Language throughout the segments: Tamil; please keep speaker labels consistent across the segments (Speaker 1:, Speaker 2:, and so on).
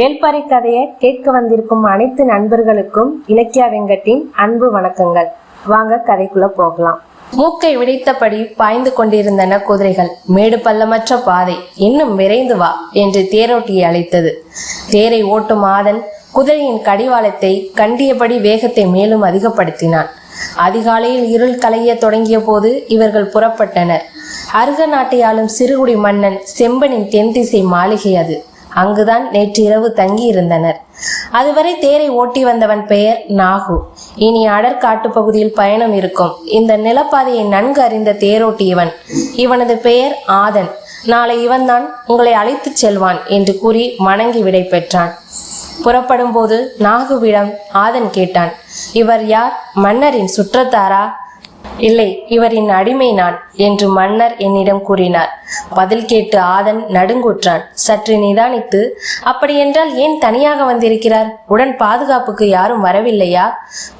Speaker 1: வேல்பாரி கதையை கேட்க வந்திருக்கும் அனைத்து நண்பர்களுக்கும் இலக்கியா வெங்கட்டின் அன்பு வணக்கங்கள். வாங்க கதைக்குள்ள போகலாம். மூக்கை விடைத்தபடி பாய்ந்து கொண்டிருந்தன குதிரைகள். மேடு பள்ளமற்ற பாதை. இன்னும் விரைந்து வா என்று தேரோட்டியை அழைத்தது. தேரை ஓட்டும் ஆதன் குதிரையின் கடிவாளத்தை கண்டியபடி வேகத்தை மேலும் அதிகப்படுத்தினான். அதிகாலையில் இருள் களைய தொடங்கிய போது இவர்கள் புறப்பட்டனர். அருக நாட்டை ஆளும் சிறுகுடி மன்னன் செம்பனின் தென்திசை மாளிகை அது. அங்குதான் நேற்று இரவு தங்கியிருந்தனர். அதுவரை தேரை ஓட்டி வந்தவன் பெயர் நாகு. இனி அடற்காட்டு பகுதியில் பயணம் இருக்கும். இந்த நிலப்பாதையை நன்கு அறிந்த தேரோட்டி இவன் இவனது பெயர் ஆதன். நாளை இவன்தான் உங்களை அழைத்துச் செல்வான் என்று கூறி வணங்கி விடை பெற்றான். புறப்படும் போது நாகுவிடம் ஆதன் கேட்டான் இவர் யார்? மன்னரின் சுற்றத்தாரா? இல்லை இவரின் அடிமை நான் என்று மன்னர் என்னிடம் கூறினார். பதில் கேட்டு ஆதன் நடுங்குற்றான். சற்று நிதானித்து அப்படியென்றால் ஏன் தனியாக வந்திருக்கிறார்? உடன் பாதுகாப்புக்கு யாரும் வரவில்லையா?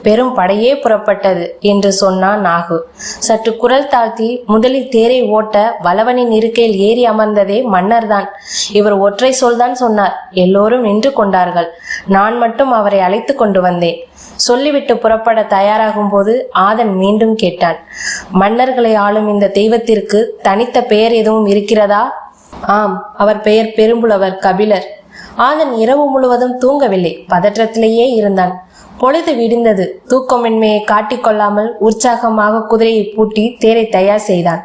Speaker 1: பெரும் படையே புறப்பட்டது என்று சொன்னான் நாகு. சற்று குரல் தாழ்த்தி முதலில் தேரை ஓட்ட வளவனின் இருக்கையில் ஏறி அமர்ந்ததே மன்னர்தான். இவர் ஒற்றை சொல்தான் சொன்னார். எல்லோரும் நின்று கொண்டார்கள். நான் மட்டும் அவரை அழைத்து கொண்டு வந்தேன். சொல்லிவிட்டு புறப்பட தயாராகும் போது ஆதன் மீண்டும் கேட்டான் மன்னர்களை ஆளும் இந்த தெய்வத்திற்கு தனித்த பெயர் எதுவும் இருக்கிறதா? ஆம் அவர் பெயர் பெரும்புலவர் கபிலர். ஆதன் இரவு முழுவதும் தூங்கவில்லை பதற்றத்திலேயே இருந்தான். பொழுது விடிந்தது தூக்கமின்மையை காட்டிக்கொள்ளாமல் உற்சாகமாக குதிரையை பூட்டி தேரை தயார் செய்தான்.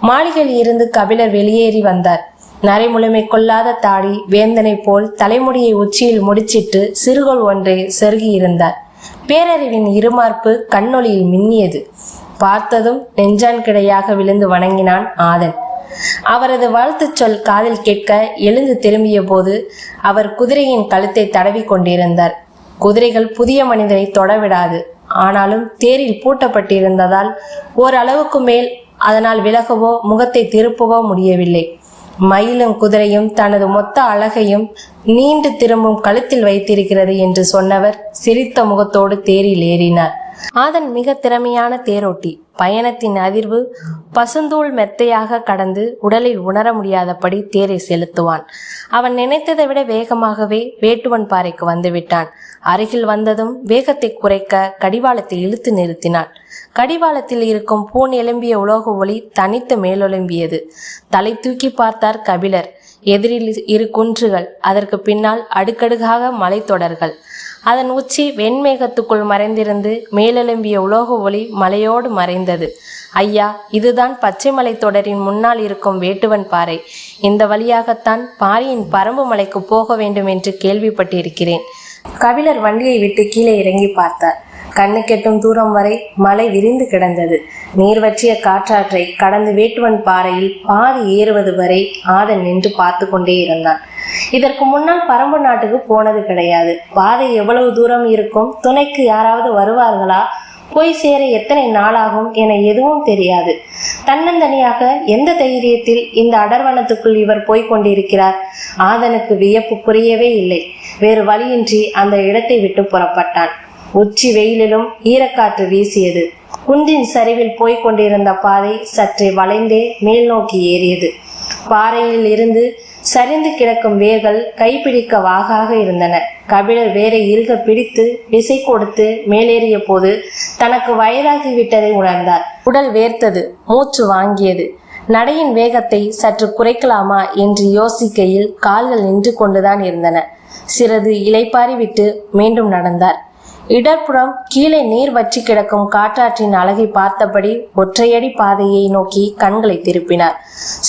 Speaker 1: மாளிகையில் இருந்து கபிலர் வெளியேறி வந்தார். நரைமுழுமை கொள்ளாத தாடி வேந்தனை போல் தலைமுடியை உச்சியில் முடிச்சிட்டு சிறுகோள் ஒன்றை செருகியிருந்தார் பேரறிவின் இருமார்ப்பு கண்ணொளியில் மின்னியது. பார்த்ததும் நெஞ்சான் கிடையாக விழுந்து வணங்கினான் ஆதன். அவரது வாழ்த்துச் சொல் காதில் கேட்க எழுந்து திரும்பிய போது அவர் குதிரையின் கழுத்தை தடவி கொண்டிருந்தார். குதிரைகள் புதிய மனிதனை தொடவிடாது. ஆனாலும் தேரில் பூட்டப்பட்டிருந்ததால் ஓரளவுக்கு மேல் அதனால் விலகவோ முகத்தை திருப்பவோ முடியவில்லை. மயிலும் குதிரையும் தனது மொத்த அழகையும் நீண்டு திரும்பும் கழுத்தில் வைத்திருக்கிறது என்று சொன்னவர் சிரித்த முகத்தோடு தேரில் ஏறினார். ஆதன் மிக திறமையான தேரோட்டி. பயணத்தின் அதிர்வு பசுந்தூள் மெத்தையாக கடந்து உடலில் உணர முடியாதபடி தேரை செலுத்துவான். அவன் நினைத்ததை விட வேகமாகவே வேட்டுவன் பாறைக்கு வந்துவிட்டான் அருகில் வந்ததும் வேகத்தை குறைக்க கடிவாளத்தை இழுத்து நிறுத்தினான். கடிவாளத்தில் இருக்கும் பூன் எலும்பிய உலோக ஒளி தனித்து மேலொலும்பியது. தலை தூக்கி பார்த்தார் கபிலர். எதிரில் இரு குன்றுகள் அதற்கு பின்னால் அடுக்கடுக்காக மலைத்தொடர்கள். அதன் உச்சி வெண்மேகத்துக்குள் மறைந்திருந்து மேலெலும்பிய உலோக ஒளி மலையோடு மறைந்தது. ஐயா இதுதான் பச்சைமலை தொடரின் முன்னால் இருக்கும் வேட்டுவன் பாறை. இந்த வழியாகத்தான் பாரியின் பரம்பு மலைக்கு போக வேண்டும் என்று கேள்விப்பட்டிருக்கிறேன். கபிலர் வண்டியை விட்டு கீழே இறங்கி பார்த்தார். கண்ணு கெட்டும் தூரம் வரை மலை விரிந்து கிடந்தது. நீர் வற்றிய காற்றாற்றை கடந்து வேட்டுவன் பாறையில் பாதி ஏறுவது வரை ஆதன் நின்று பார்த்து கொண்டே இருந்தான். இதற்கு முன்னால் பரம்பு நாட்டுக்கு போனது கிடையாது. பாதை எவ்வளவு தூரம் இருக்கும்? துணைக்கு யாராவது வருவார்களா? போய் சேர எத்தனை நாளாகும் என எதுவும் தெரியாது. தன்னந்தனியாக எந்த தைரியத்தில் இந்த அடர்வனத்துக்குள் இவர் போய்க் கொண்டிருக்கிறார்? ஆதனுக்கு வியப்பு புரியவே இல்லை. வேறு வழியின்றி அந்த இடத்தை விட்டு புறப்பட்டான். உச்சி வெயிலிலும் ஈரக்காற்று வீசியது. குன்றின் சரிவில் போய்க் கொண்டிருந்த பாதை சற்றே வளைந்தே மேல் நோக்கி ஏறியது. பாறையில் இருந்து சரிந்து கிடக்கும் வேர்கள் கைப்பிடிக்க வாகாக இருந்தன. கபிலர் வேரை இருக பிடித்து விசை கொடுத்து மேலேறிய போது தனக்கு வயதாகிவிட்டதை உணர்ந்தார். உடல் வேர்த்தது மூச்சு வாங்கியது. நடையின் வேகத்தை சற்று குறைக்கலாமா என்று யோசிக்கையில் கால்கள் நின்று கொண்டுதான் இருந்தன. சிறிது இலைப்பாரி விட்டு மீண்டும் நடந்தார். இடர்புறம் கீழே நீர் வற்றி கிடக்கும் காற்றாற்றின் அழகை பார்த்தபடி ஒற்றையடி பாதையை நோக்கி கண்களை திருப்பினார்.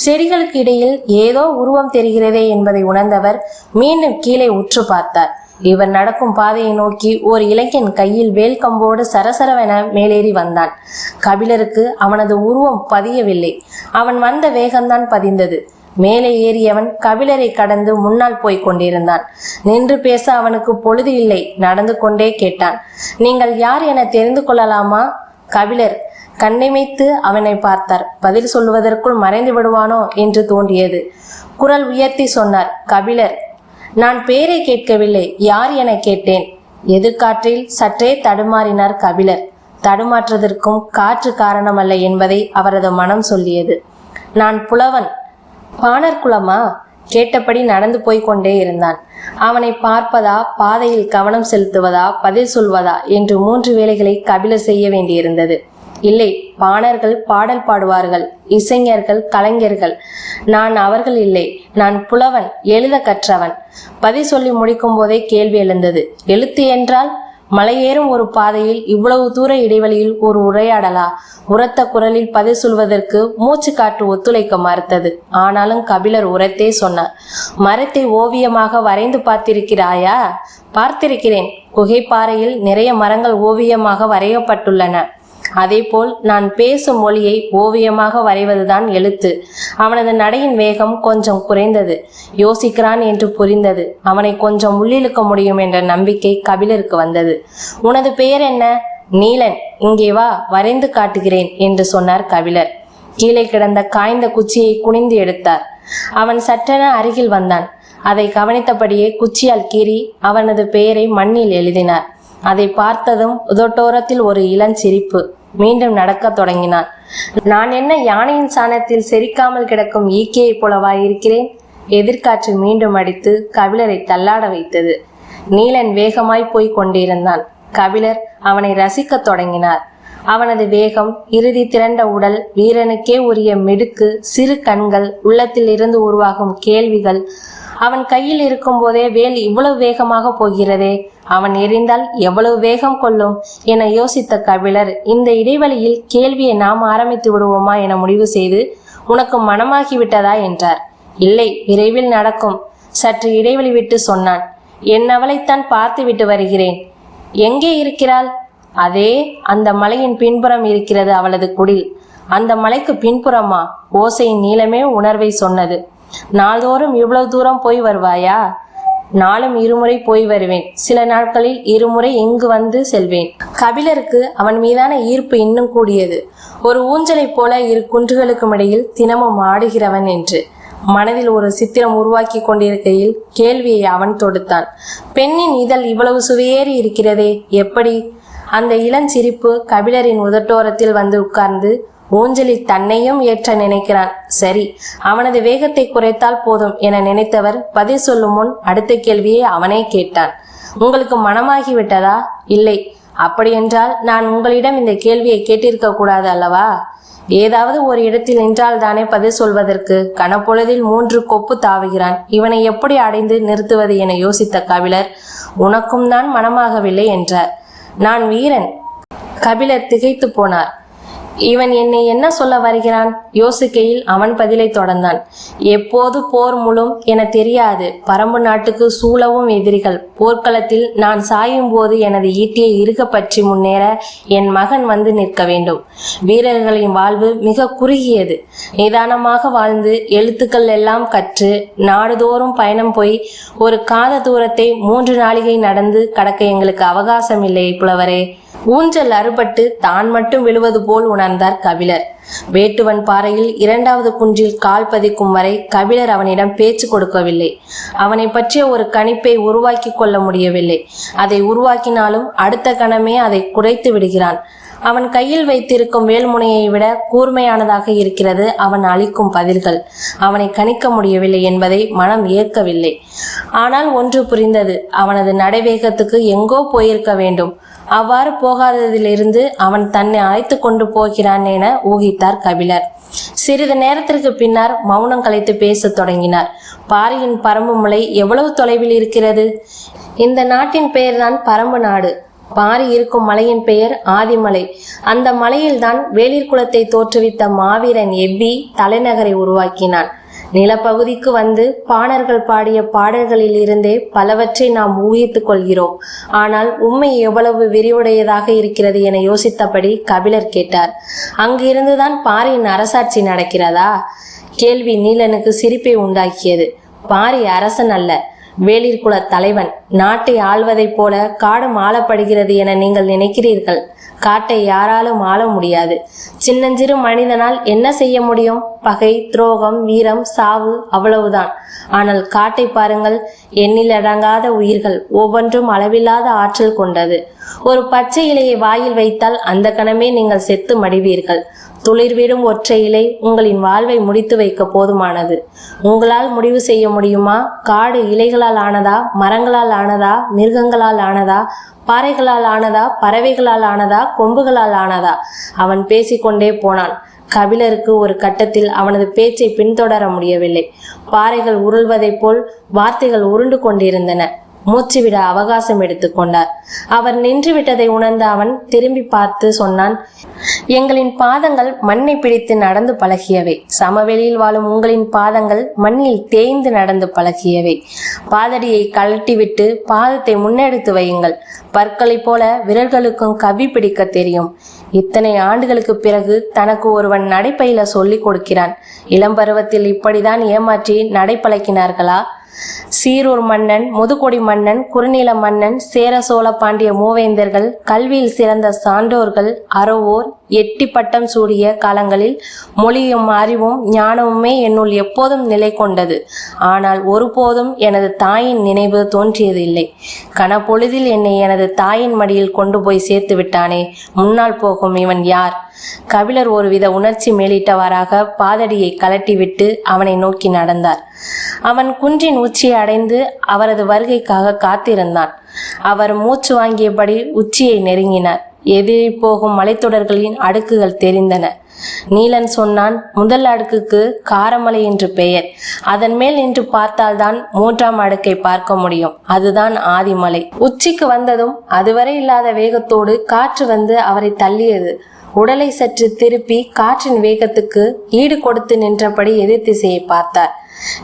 Speaker 1: செடிகளுக்கு இடையில் ஏதோ உருவம் தெரிகிறதே என்பதை உணர்ந்தவர் மீண்டும் கீழே உற்று பார்த்தார். இவர் நடக்கும் பாதையை நோக்கி ஒரு இளைஞன் கையில் வேல் கம்போடு சரசரவென மேலேறி வந்தான். கபிலருக்கு அவனது உருவம் பதியவில்லை. அவன் வந்த வேகம்தான் பதிந்தது. மேலே ஏறியவன் கபிலரை கடந்து முன்னால் போய்க் கொண்டிருந்தான். நின்று பேச அவனுக்கு பொழுது இல்லை. நடந்து கொண்டே கேட்டான். நீங்கள் யார் என தெரிந்து கொள்ளலாமா? கபிலர். கண்ணிமைத்து அவனை பார்த்தார். பதில் சொல்வதற்குள் மறைந்து விடுவானோ? என்று தோன்றியது. குரல் உயர்த்தி சொன்னார். கபிலர். நான் பேரை கேட்கவில்லை. யார் என கேட்டேன். எதிர்காற்றில் சற்றே தடுமாறினார் கபிலர். தடுமாற்றுவதற்கும் காற்று காரணமல்ல என்பதை அவரது மனம் சொல்லியது. நான் புலவன். பாணர் குலமா? கேட்டபடி நடந்து போய் கொண்டே இருந்தான். அவனை பார்ப்பதா பாதையில் கவனம் செலுத்துவதா பதில் சொல்வதா என்று மூன்று வேலைகளை கபிலர் செய்ய வேண்டியிருந்தது. இல்லை பாணர்கள் பாடல் பாடுவார்கள் இசைஞர்கள் கலைஞர்கள். நான் அவர்கள் இல்லை நான் புலவன் எழுத கற்றவன். பதில் சொல்லி முடிக்கும் போதே கேள்வி எழுந்தது. எழுத்து என்றால்? மலையேறும் ஒரு பாதையில் இவ்வளவு தூர இடைவெளியில் ஒரு உரையாடலா? உரத்த குரலில் பதில் சொல்வதற்கு மூச்சு காற்று ஒத்துழைக்க மறுத்தது. ஆனாலும் கபிலர் உரத்தே சொன்னார் மரத்தை ஓவியமாக வரைந்து பார்த்திருக்கிறாயா? பார்த்திருக்கிறேன். குகைப்பாறையில் நிறைய மரங்கள் ஓவியமாக வரையப்பட்டுள்ளன. அதேபோல் நான் பேசும் மொழியை ஓவியமாக வரைவதுதான் எழுத்து. அவனது நடையின் வேகம் கொஞ்சம் குறைந்தது. யோசிக்கிறான் என்று புரிந்தது. அவனை கொஞ்சம் உள்ளிழுக்க முடியும் என்ற நம்பிக்கை கபிலருக்கு வந்தது. உனது பெயர் என்ன? நீலன். இங்கே வா வரைந்து காட்டுகிறேன் என்று சொன்னார் கபிலர். கீழே கிடந்த காய்ந்த குச்சியை குனிந்து எடுத்தார். அவன் சற்றென அருகில் வந்தான். அதை கவனித்தபடியே குச்சியால் கீறி அவனது பெயரை மண்ணில் எழுதினார். அதை பார்த்ததும் உதட்டோரத்தில் ஒரு இளஞ்சிரிப்பு. மீண்டும் நடக்கத் தொடங்கினான். நான் என்ன யானையின் சாணத்தில் செரிக்காமல் கிடக்கும் ஈக்கையைப் போலவா இருக்கிறேன்? எதிர்காற்று மீண்டும் அடித்து கபிலரை தள்ளாட வைத்தது. நீலன் வேகமாய் போய்க் கொண்டிருந்தான். கபிலர் அவனை ரசிக்கத் தொடங்கினார். அவனது வேகம் இறுதி திரண்ட உடல் வீரனுக்கே உரிய மிடுக்கு சிறு கண்கள் உள்ளத்தில் இருந்து உருவாகும் கேள்விகள் அவன் கையில் இருக்கும் போதே வேல் இவ்வளவு வேகமாக போகிறதே. அவன் எரிந்தால் எவ்வளவு வேகம் கொள்ளும்? என யோசித்த கபிலர் இந்த இடைவெளியில் கேள்வியை நாம் ஆரம்பித்து விடுவோமா என முடிவு செய்து உனக்கு மனமாகிவிட்டதா என்றார். இல்லை விரைவில் நடக்கும். சற்று இடைவெளி விட்டு சொன்னான். என் அவளைத்தான் பார்த்து விட்டு வருகிறேன். எங்கே இருக்கிறாள்? அதே அந்த மலையின் பின்புறம் இருக்கிறது அவளது குடில். அந்த மலைக்கு பின்புறமா? ஓசையின் நீளமே உணர்வை சொன்னது. நாள்தோறும் இவ்வளவு தூரம் போய் வருவாயா? நாளும் இருமுறை போய் வருவேன். சில நாட்களில் இருமுறை இங்கு வந்து செல்வேன். கபிலருக்கு அவன் மீதான ஈர்ப்பு இன்னும் கூடியது. ஒரு ஊஞ்சலைப் போல இரு குன்றுகளுக்கும் இடையில் தினமும் ஆடுகிறவன் என்று. மனதில் ஒரு சித்திரம் உருவாக்கி கொண்டிருக்கையில் கேள்வியை அவன் தொடுத்தான். பெண்ணின் இதழ் இவ்வளவு சுவையேறி இருக்கிறதே எப்படி? அந்த இளஞ்சிரிப்பு கபிலரின் உதட்டோரத்தில் வந்து உட்கார்ந்து ஊஞ்சலில் தன்னையும் ஏற்ற நினைக்கிறான். சரி அவனது வேகத்தை குறைத்தால் போதும் என நினைத்தவர் பதில் சொல்லும் முன் அடுத்த கேள்வியை அவனே கேட்டான். உங்களுக்கு மனமாகி விட்டதா இல்லை. அப்படியென்றால் நான் உங்களிடம் இந்த கேள்வியை கேட்டிருக்க கூடாது அல்லவா? ஏதாவது ஒரு இடத்தில் நின்றால் தானே பதில் சொல்வதற்கு. கனப்பொழுதில் மூன்று கொப்பு தாவுகிறான். இவனை எப்படி அடைந்து நிறுத்துவது என யோசித்த கபிலர் உனக்கும் தான் மனமாகவில்லை என்றார். நான் வீரன். கபிலர் திகைத்து போனார். இவன் என்னை என்ன சொல்ல வருகிறான்? யோசிக்கையில் அவன் பதிலை தொடர்ந்தான். எப்போது போர் முழும் என தெரியாது. பரம்பு நாட்டுக்கு சூழவும் எதிரிகள். போர்க்களத்தில் நான் சாயும் போது எனது ஈட்டியை இருக பற்றி முன்னேற என் மகன் வந்து நிற்க வேண்டும். வீரர்களின் வாழ்வு மிக குறுகியது. நிதானமாக வாழ்ந்து எழுத்துக்கள் எல்லாம் கற்று நாடுதோறும் பயணம் போய் ஒரு காத தூரத்தை மூன்று நாளிகை நடந்து கடக்க எங்களுக்கு அவகாசம் இல்லை புலவரே. ஊஞ்சல் அறுபட்டு தான் மட்டும் விழுவது போல் உணர் உட்கார்ந்தார் கபிலர். வேட்டுவன் பாறையில் இரண்டாவது குன்றில் கால் பதிக்கும் வரை கபிலர் அவனிடம் பேச்சு கொடுக்கவில்லை. அவனை பற்றிய ஒரு கணிப்பை உருவாக்கி கொள்ள முடியவில்லை. அதை உருவாக்கினாலும் அடுத்த கணமே அதை குறைத்து விடுகிறான். அவன் கையில் வைத்திருக்கும் வேல்முனையை விட கூர்மையானதாக இருக்கிறது அவன் அளிக்கும் பதில்கள். அவனை கணிக்க முடியவில்லை என்பதை மனம் ஏற்கவில்லை. ஆனால் ஒன்று புரிந்தது. அவனது நடைவேகத்துக்கு எங்கோ போயிருக்க வேண்டும். அவ்வாறு போகாததிலிருந்து அவன் தன்னை அழைத்து கொண்டு போகிறான் என ஊகித்தார் கபிலர். சிறிது நேரத்திற்கு பின்னர் மௌனம் கலைத்து பேசத் தொடங்கினார். பாரியின் பரம்பு மலை எவ்வளவு தொலைவில் இருக்கிறது? இந்த நாட்டின் பெயர்தான் பரம்பு நாடு. பாரி இருக்கும் மலையின் பெயர் ஆதிமலை. அந்த மலையில்தான் வேளிர் குலத்தை தோற்றுவித்த மாவீரன் எவ்வி தலைநகரை உருவாக்கினான். நிலப்பகுதிக்கு வந்து பாணர்கள் பாடிய பாடல்களில் இருந்தே பலவற்றை நாம் ஊகித்துக் கொள்கிறோம். ஆனால் உண்மை எவ்வளவு விரிவுடையதாக இருக்கிறது என யோசித்தபடி கபிலர் கேட்டார். அங்கிருந்துதான் பாரியின் அரசாட்சி நடக்கிறதா? கேள்வி நீலனுக்கு சிரிப்பை உண்டாக்கியது. பாரி அரசன் அல்ல வேளிர் குல தலைவன். நாட்டை ஆள்வதைப் போல காடும் ஆளப்படுகிறது என நீங்கள் நினைக்கிறீர்கள். காட்டை யாராலும் ஆள முடியாது. சின்னஞ்சிறு மனிதனால் என்ன செய்ய முடியும்? பகை துரோகம் வீரம் சாவு அவ்வளவுதான். ஆனால் காட்டை பாருங்கள் எண்ணிலடங்காத உயிர்கள் ஒவ்வொன்றும் அளவில்லாத ஆற்றல் கொண்டது. ஒரு பச்சை இலையை வாயில் வைத்தால் அந்த கணமே நீங்கள் செத்து மடிவீர்கள். துளிர்விடும் ஒற்றை இலை உங்களின் வாழ்வை முடித்து வைக்க போதுமானது. உங்களால் முடிவு செய்ய முடியுமா? காடு இலைகளால் ஆனதா? மரங்களால் ஆனதா? மிருகங்களால் ஆனதா? பாறைகளால் ஆனதா? பறவைகளால் ஆனதா? கொம்புகளால் ஆனதா? அவன் பேசிக்கொண்டே போனான். கபிலருக்கு ஒரு கட்டத்தில் அவனது பேச்சை பின்தொடர முடியவில்லை. பாறைகள் உருள்வதைப் போல் வார்த்தைகள் உருண்டு கொண்டிருந்தன. மூச்சுவிட அவகாசம் எடுத்துக்கொண்டார் அவர் நின்று விட்டதை உணர்ந்த அவன் திரும்பி பார்த்து சொன்னான் எங்களின் பாதங்கள் மண்ணை பிடித்து நடந்து பழகியவை. சமவெளியில் வாழும் உங்களின் பாதங்கள் மண்ணில் தேய்ந்து நடந்து பழகியவை. பாதடியை கழட்டிவிட்டு பாதத்தை முன்னெடுத்து வையுங்கள். பற்களைப் போல விரல்களுக்கும் கவி பிடிக்க தெரியும். இத்தனை ஆண்டுகளுக்கு பிறகு தனக்கு ஒருவன் நடைப்பயில சொல்லிக் கொடுக்கிறான். இளம் பருவத்தில் இப்படிதான் ஏமாற்றி நடைப்பழக்கினார்களா? சீரூர் மன்னன் முதுகொடி மன்னன் குறுநில மன்னன் சேர சோழ பாண்டிய மூவேந்தர்கள் கல்வியில் சிறந்த சான்றோர்கள் அறவோர் எட்டி பட்டம் சூடிய காலங்களில் மொழியும் அறிவும் ஞானமுமே என்னுள் எப்போதும் நிலை கொண்டது. ஆனால் ஒருபோதும் எனது தாயின் நினைவு தோன்றியதில்லை. கனப்பொழுதில் என்னை எனது தாயின் மடியில் கொண்டு போய் சேர்த்து விட்டானே முன்னால் போகும் இவன் யார்? கபிலர் ஒருவித உணர்ச்சி மேலிட்டவாறாக பாதடியை கலட்டிவிட்டு அவனை நோக்கி நடந்தார். அவன் குன்றின் உச்சியை அடைந்து அவரது வருகைக்காக காத்திருந்தான். அவர் மூச்சு வாங்கியபடி உச்சியை நெருங்கினார். எதிரி போகும் மலைத்தொடர்களின் அடுக்குகள் தெரிந்தன. நீலன் சொன்னான் முதல் அடுக்குக்கு காரமலை என்று பெயர். அதன் மேல் நின்று பார்த்தால்தான் மூன்றாம் அடுக்கை பார்க்க முடியும். அதுதான் ஆதிமலை. உச்சிக்கு வந்ததும் அதுவரை இல்லாத வேகத்தோடு காற்று வந்து அவரை தள்ளியது. உடலை சற்று திருப்பி காற்றின் வேகத்துக்கு ஈடு கொடுத்து நின்றபடி எதிர் திசையை பார்த்தார்.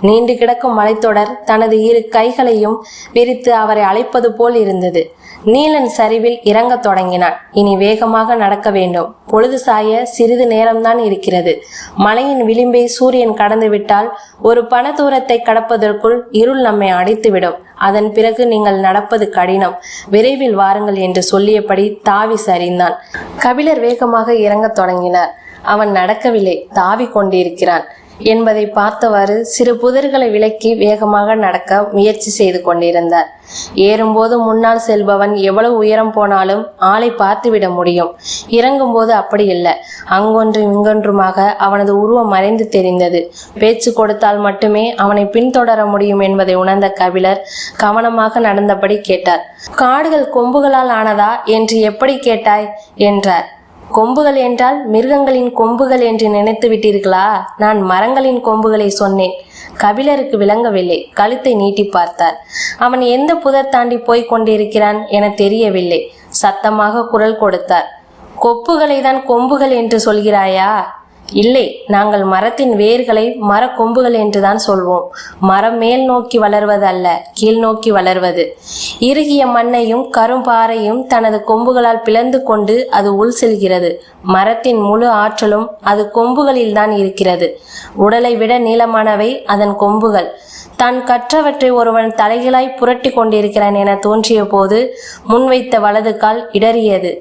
Speaker 1: நீண்டு கிடக்கும் மலைத்தொடர் தனது இரு கைகளையும் விரித்து அவரை அழைப்பது போல் இருந்தது. நீலன் சரிவில் இறங்கத் தொடங்கினான். இனி வேகமாக நடக்க வேண்டும். பொழுது சாய சிறிது நேரம்தான் இருக்கிறது. மலையின் விளிம்பை சூரியன் கடந்து விட்டால் ஒரு பண தூரத்தை கடப்பதற்குள் இருள் நம்மை அடைத்துவிடும். அதன் பிறகு நீங்கள் நடப்பது கடினம். விரைவில் வாருங்கள் என்று சொல்லியபடி தாவி சரிந்தான் கபிலர் வேகமாக இறங்கத் தொடங்கினார். அவன் நடக்கவில்லை. தாவி கொண்டிருக்கிறான். என்பதை பார்த்தவாறு சிறு புதர்களை விலக்கி வேகமாக நடக்க முயற்சி செய்து கொண்டிருந்தார். ஏறும்போது முன்னால் செல்பவன் எவ்வளவு உயரம் போனாலும் ஆளை பார்த்துவிட முடியும். இறங்கும்போது அப்படி இல்லை. அங்கொன்றும் இங்கொன்றுமாக அவனது உருவம் மறைந்து தெரிந்தது. பேச்சு கொடுத்தால் மட்டுமே அவனை பின்தொடர முடியும் என்பதை உணர்ந்த கபிலர் கவனமாக நடந்தபடி கேட்டார். காடுகள் கொம்புகளால் ஆனதா என்று எப்படி கேட்டாய்? என்றார். கொம்புகள் என்றால் மிருகங்களின் கொம்புகள் என்று நினைத்து விட்டீர்களா? நான் மரங்களின் கொம்புகளை சொன்னேன். கபிலருக்கு விளங்கவில்லை. கழுத்தை நீட்டி பார்த்தார். அவன் எந்த புதர் தாண்டி போய்க் கொண்டிருக்கிறான் என தெரியவில்லை. சத்தமாக குரல் கொடுத்தார். கொப்புகளை தான் கொம்புகள் என்று சொல்கிறாயா? இல்லை நாங்கள் மரத்தின் வேர்களை மரக்கொம்புகள் என்றுதான் சொல்வோம். மரம் மேல் நோக்கி வளர்வது அல்ல கீழ் நோக்கி வளர்வது. இறுகிய மண்ணையும் கரும்பாறையும் தனது கொம்புகளால் பிளந்து கொண்டு அது உள் செல்கிறது. மரத்தின் முழு ஆற்றலும் அது கொம்புகளில் தான் இருக்கிறது. உடலை விட நீளமானவை அதன் கொம்புகள். தான் கற்றவற்றை ஒருவன் தலைகளாய் புரட்டி கொண்டிருக்கிறான் என தோன்றிய போது முன்வைத்த வலது கால் இடறியது.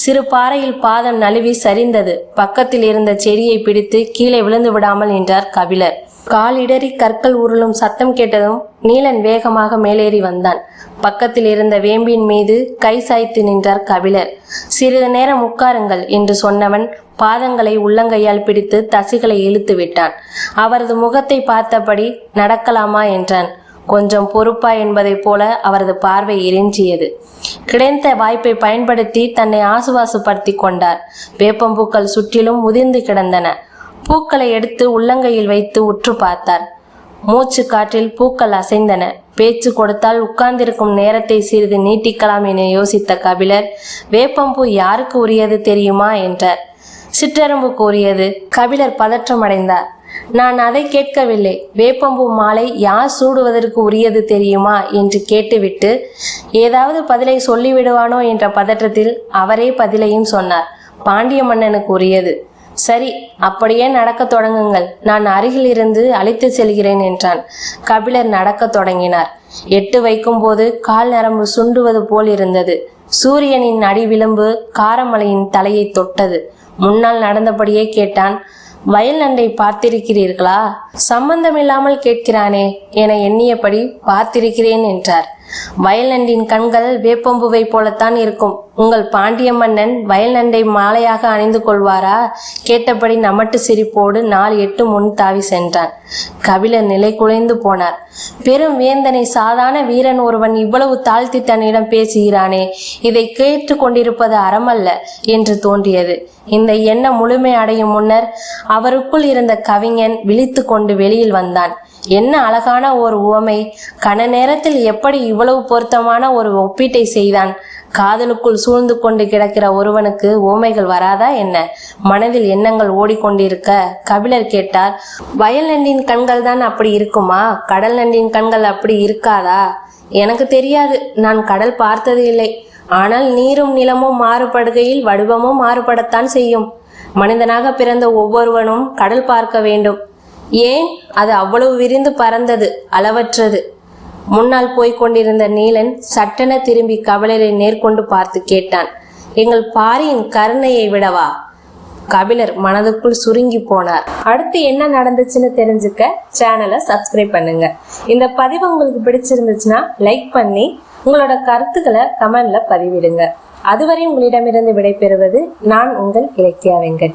Speaker 1: சிறு பாறையில் பாதம் நழுவி சரிந்தது. பக்கத்தில் இருந்த செடியை பிடித்து கீழே விழுந்து விடாமல் நின்றார் கபிலர். காலிடறி கற்கள் உருளும் சத்தம் கேட்டதும் நீலன் வேகமாக மேலேறி வந்தான். பக்கத்தில் இருந்த வேம்பின் மீது கை சாய்த்து நின்றார் கபிலர். சிறிது நேரம் உட்காருங்கள் என்று சொன்னவன் பாதங்களை உள்ளங்கையால் பிடித்து தசிகளை இழுத்து விட்டான். அவரது முகத்தை பார்த்தபடி நடக்கலாமா என்றான். கொஞ்சம் பொறுப்பா என்பதைப் போல அவரது பார்வை இறைஞ்சியது கிடைத்த வாய்ப்பை பயன்படுத்தி தன்னை ஆசுவாசப்படுத்தி கொண்டார். வேப்பம்பூக்கள் சுற்றிலும் முதிர்ந்து கிடந்தன. பூக்களை எடுத்து உள்ளங்கையில் வைத்து உற்று பார்த்தார். மூச்சு காற்றில் பூக்கள் அசைந்தன. பேச்சு கொடுத்தால் உட்கார்ந்திருக்கும் நேரத்தை சிறிது நீட்டிக்கலாம் என யோசித்த கபிலர் வேப்பம்பூ யாருக்கு உரியது தெரியுமா? என்றார். சிற்றெரும்பு கூறியது கபிலர் பதற்றமடைந்தார். நான் அதை கேட்கவில்லை. வேப்பம்பூ மாலை யார் சூடுவதற்கு உரியது தெரியுமா? என்று கேட்டுவிட்டு ஏதாவது பதிலை சொல்லிவிடுவானோ என்ற பதற்றத்தில் அவரே பதிலையும் சொன்னார். பாண்டிய மன்னனுக்கு உரியது. சரி அப்படியே நடக்கத் தொடங்குங்கள். நான் அருகில் இருந்து அழைத்து செல்கிறேன் என்றான். கபிலர் நடக்கத் தொடங்கினார். எட்டு வைக்கும்போது கால் நரம்பு சுண்டுவது போல் இருந்தது. சூரியனின் அடிவிளிம்பு காரமலையின் தலையை தொட்டது. முன்னால் நடந்தபடியே கேட்டான் வயல் நண்டை பார்த்திருக்கிறீர்களா? சம்பந்தமில்லாமல் கேட்கிறானே என எண்ணியபடி பார்த்திருக்கிறேன் என்றார். வயல்நண்டின் கண்கள் வேப்பம்புவை போலத்தான் இருக்கும். உங்கள் பாண்டிய மன்னன் வயல்நண்டை மாலையாக அணிந்து கொள்வாரா? கேட்டபடி நமட்டு சிரிப்போடு நாள் எட்டு முன் தாவி சென்றான். கபிலர் நிலை குலைந்து போனார். பெரும் வேந்தனை சாதாரண வீரன் ஒருவன் இவ்வளவு தாழ்த்தி தன்னிடம் பேசுகிறானே இதை கேட்டு கொண்டிருப்பது அறமல்ல என்று தோன்றியது. இந்த எண்ணம் முழுமை அடையும் முன்னர் அவருக்குள் இருந்த கவிஞன் விழித்து கொண்டு வெளியில் வந்தான். என்ன அழகான ஒரு உவமை. கன நேரத்தில் எப்படி இவ்வளவு பொருத்தமான ஒரு ஒப்பீட்டை செய்தான்? காதலுக்குள் சூழ்ந்து கொண்டு கிடக்கிற ஒருவனுக்கு ஓமைகள் வராதா என்ன? மனதில் எண்ணங்கள் ஓடிக்கொண்டிருக்க கபிலர் கேட்டார் வயல் நண்டின் கண்கள் தான் அப்படி இருக்குமா? கடல் நண்டின் கண்கள் அப்படி இருக்காதா? எனக்கு தெரியாது. நான் கடல் பார்த்தது இல்லை. ஆனால் நீரும் நிலமும் மாறுபடுகையில் வடிவமும் மாறுபடத்தான் செய்யும். மனிதனாக பிறந்த ஒவ்வொருவனும் கடல் பார்க்க வேண்டும். ஏன்? அது அவ்வளவு விரிந்து பறந்தது அளவற்றது. முன்னால் போய்க் கொண்டிருந்த நீலன் சட்டென திரும்பி கபிலரை நேர்கொண்டு பார்த்து கேட்டான் எங்கள் பாரியின் கருணையை விடவா? கபிலர் மனதுக்குள் சுருங்கி போனார். அடுத்து என்ன நடந்துச்சுன்னு தெரிஞ்சுக்க சேனலை சப்ஸ்கிரைப் பண்ணுங்க. இந்த பதிவு உங்களுக்கு பிடிச்சிருந்துச்சுன்னா லைக் பண்ணி உங்களோட கருத்துக்களை கமெண்ட்ல பதிவிடுங்க. அதுவரை உங்களிடமிருந்து விடைபெறுவது நான் உங்கள் இலக்கியா வெங்கட்.